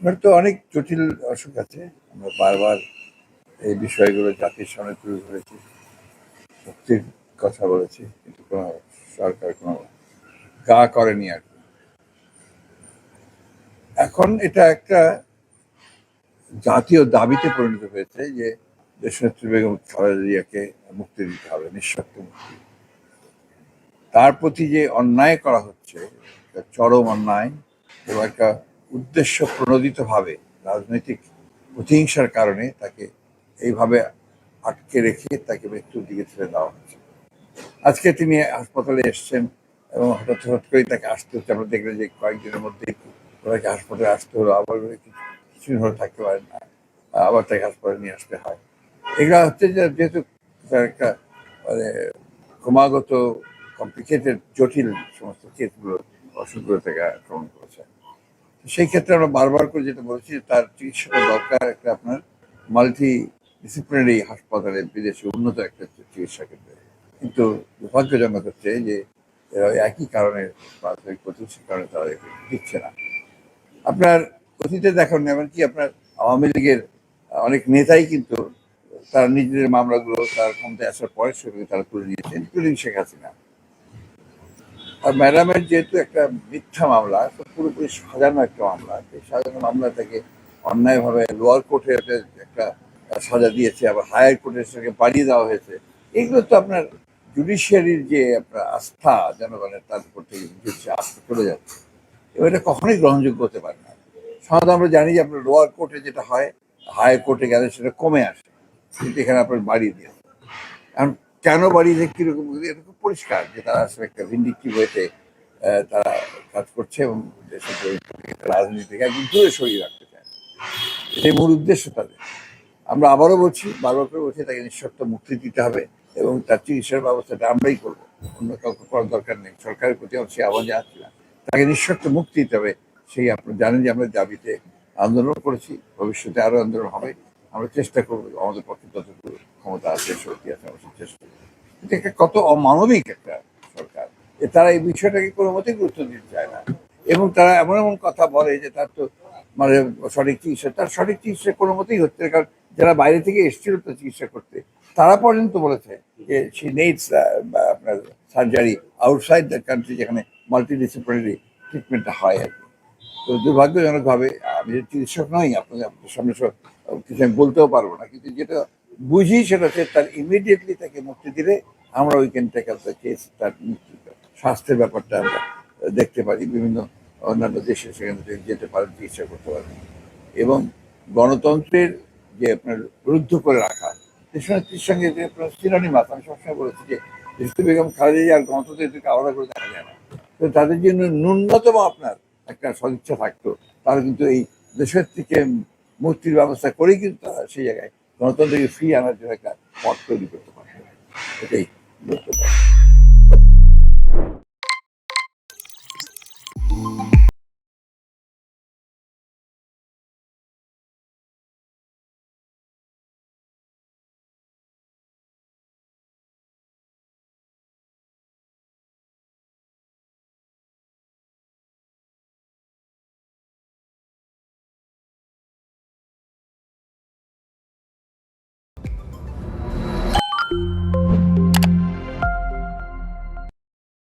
ওনার তো অনেক জটিল অসুখ আছে। আমরা বারবার এই বিষয়গুলো জাতির সামনে তুলে ধরেছি। মুক্তির কথা বলেছি, কিন্তু কোনো সরকার কোনো গা করেনি আর কি। এখন এটা একটা জাতীয় দাবিতে পরিণত হয়েছে যে দেশনেত্রী বেগম খালেদা মুক্তি দিতে হবে, নিঃশর্ত মুক্তি। তার প্রতি যে অন্যায় করা হচ্ছে চরম অন্যায় এবং একটা উদ্দেশ্য প্রণোদিতভাবে রাজনৈতিক প্রতিহিংসার কারণে তাকে এইভাবে আটকে রেখে তাকে মৃত্যুর দিকে ছেড়ে দেওয়া হয়েছে আজকে তিনি হাসপাতালে এসেছেন এবং হঠাৎ হঠাৎ করেই তাকে আসতে হচ্ছে। আমরা দেখলেন যে কয়েকদিনের মধ্যেই ওনাকে হাসপাতালে আসতে হলো। আবার কিছু- কিছুদিন হলে থাকতে পারেন না। আবার তাকে হাসপাতালে নিয়ে আসতে হয়। এগুলো হচ্ছে যে যেহেতু তার একটা মানে ক্রমাগত কমপ্লিকেটেড জটিল সমস্ত কেসগুলো অসুখগুলো থেকে আক্রমণ করেছে। সেই ক্ষেত্রে আমরা বারবার করে যেটা বলেছি তার চিকিৎসাটা দরকার একটা আপনার মাল্টি ডিসিপ্লিনারি হাসপাতালে, বিদেশে উন্নত একটা চিকিৎসা কেন্দ্রে কিন্তু দুর্ভাগ্যজনক হচ্ছে যে এরা একই কারণে প্রাথমিক প্রতিষ্ঠার কারণে তারা দিচ্ছে না। আপনার অতীতে দেখুন এমনকি আপনার আওয়ামী লীগের অনেক নেতাই কিন্তু তারা নিজেদের মামলাগুলো, তার ক্ষমতায় আসার পরে সেগুলো তারা তুলে নিয়েছে ইনক্লুডিং শেখ হাসিনা। আর ম্যাডামের যেহেতু একটা মিথ্যা মামলা পুরোপুরি সাজানো একটা মামলা। সেই সাজানো মামলা থেকে অন্যায়ভাবে লোয়ার কোর্টে একটা সাজা দিয়েছে, আবার হায়ার কোর্টের সঙ্গে বাড়িয়ে দেওয়া হয়েছে। এগুলো তো আপনার জুডিশিয়ারির যে আপনার আস্থা জনগণের তার উপর থেকে আস্থা চলে যাচ্ছে। এবার এটা কখনোই গ্রহণযোগ্য হতে পারে না। সাধারণত আমরা জানি যে আপনার লোয়ার কোর্টে যেটা হয়, হায়ার কোর্টে গেলে সেটা কমে আসে। কিন্তু এখানে আপনার বাড়িয়ে দিয়ে এখন কেন দেয় কীরকম খুব পরিষ্কার যে তারা আসলে একটা ভিন্ডিকটিভ হয়েছে তারা কাজ করছে এবং দেশের রাজনীতি থেকে একদম দূরে সরিয়ে রাখতে চায়। এটাই মূল উদ্দেশ্য তাদের। আমরা আবারও বলছি, বারবার করে বলছি, তাকে নিঃশর্ত মুক্তি দিতে হবে এবং তার চিকিৎসার ব্যবস্থাটা আমরাই করব। অন্য কাউকে করার দরকার নেই। সরকারের প্রতি আমার সে আওয়াজ আসছে না। তাকে নিঃশর্ত মুক্তি দিতে হবে, সেই আপনি জানেন যে আমরা দাবিতে আন্দোলন করেছি, ভবিষ্যতে আরও আন্দোলন হবে। আমরা চেষ্টা করব, আমাদের পক্ষে যতটুকু ক্ষমতা আছে, শক্তি আছে, আমরা চেষ্টা করব। এটা কত অমানবিক একটা সরকার। তারা এই বিষয়টাকে কোনো মতেই গুরুত্ব দিতে চায় না। এবং তারা এমন এমন কথা বলে যে তার তো মানে সঠিক চিকিৎসা, তার সঠিক চিকিৎসা কোনো মতেই হচ্ছে কারণ যারা বাইরে থেকে এসেছিল তো চিকিৎসা করতে, তারা পর্যন্ত বলেছে যে সি নেইডস আপনার সার্জারি আউটসাইড দ্য কান্ট্রি যেখানে মাল্টি ডিসিপ্লিনারি ট্রিটমেন্টটা হয় আর কি। তো দুর্ভাগ্যজনকভাবে আমি চিকিৎসক নই, আপনাদের সামনে সব কিছু আমি বলতেও পারব না। কিন্তু যেটা বুঝি সেটা হচ্ছে তার ইমিডিয়েটলি তাকে মুক্তি দিলে, আমরা ওই দ্য কেস তার মুক্তি স্বাস্থ্যের ব্যাপারটা আমরা দেখতে পারি, বিভিন্ন অন্যান্য দেশে সেখানে যেতে পারেন, চিকিৎসা করতে পারেন। এবং গণতন্ত্রের যে আপনার রুদ্ধ করে রাখা দেশনেত্রীর সঙ্গে যে আপনার সিনোনিমাস আমি সবসময় বলেছি যে দেশটি বেগম খালেদা আর গণতন্ত্রের আলাদা করে দেখা যায় না। তো তাদের জন্য ন্যূনতম আপনার একটা সদিচ্ছা থাকতো। তারা কিন্তু এই দেশের থেকে মুক্তির ব্যবস্থা করেই কিন্তু তারা সেই জায়গায় গণতন্ত্রকে ফ্রি আনার জন্য একটা পথ তৈরি করতে পারে এটাই